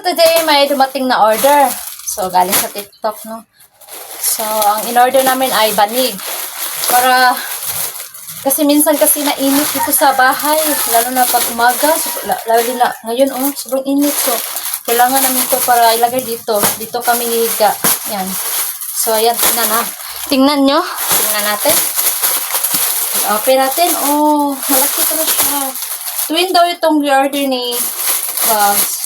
So today may dumating na order. So galing sa TikTok, no? So ang in-order namin ay banig. Para kasi minsan kasi mainit dito sa bahay, lalo na pag umaga, so, la- lalo na ngayon oh, sobrang init so kailangan namin to para ilagay dito. Dito kami higa. Yan. So ayan, tingnan na. Tingnan nyo. Tingnan natin. Open natin. Oh, malaki pala siya. Twin daw itong order ni Boss.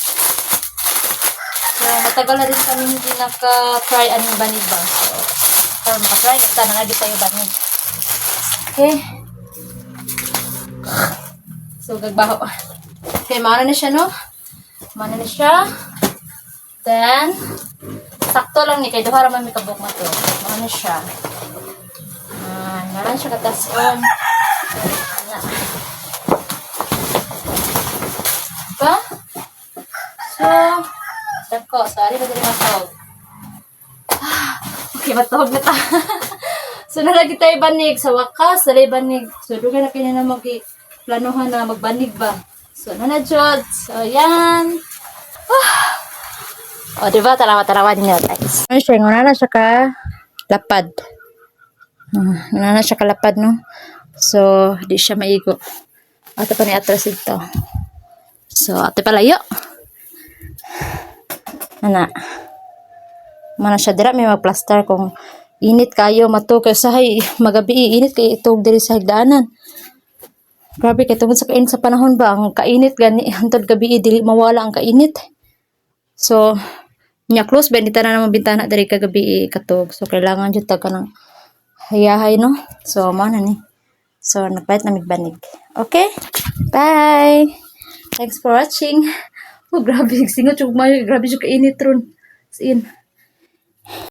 So, matagal na rin kami hindi naka-try anong banig ba. So, para makatry kita na nga tayo banig. Okay. So, gagbaho. Okay, mauna na siya, no? Mauna na siya. Then, sakto lang ni kay Duhara man may kabuk to. Mauna siya. Ah, naran siya katason. Na. Ba? So, dako, sorry na din matawag. Ah, Okay, matawag na ta. so, nalagi tayo banig. Sa wakas, dalay banig. So, doon na kanya na mag-planuhan na magbanig ba. So, ano na, Jod? So, yan. Ah. O, di ba? Tarawa-tarawa niyo, guys. Ano siya? Nguna na siya ka lapad. Uh, nguna na siya kalapad, no? So, di siya maigo. Ate pa ni atras ito. So, ate palayo. Ana. Mana siya dira may magplaster kung init kayo matukoy sa hay magabi init kay itog diri sa higdanan. Grabe kay tungod sa kainit sa panahon ba ang kainit gani hantod gabi dili mawala ang kainit. So nya close ba nita na naman bintana diri kagabi katog. So kailangan jud tag kanang hayahay no. So mo na ni. So nagbayad na migbanig. Okay? Bye. Thanks for watching. Oh, grabe. Singot yung may. Grabe yung kainit ron. In.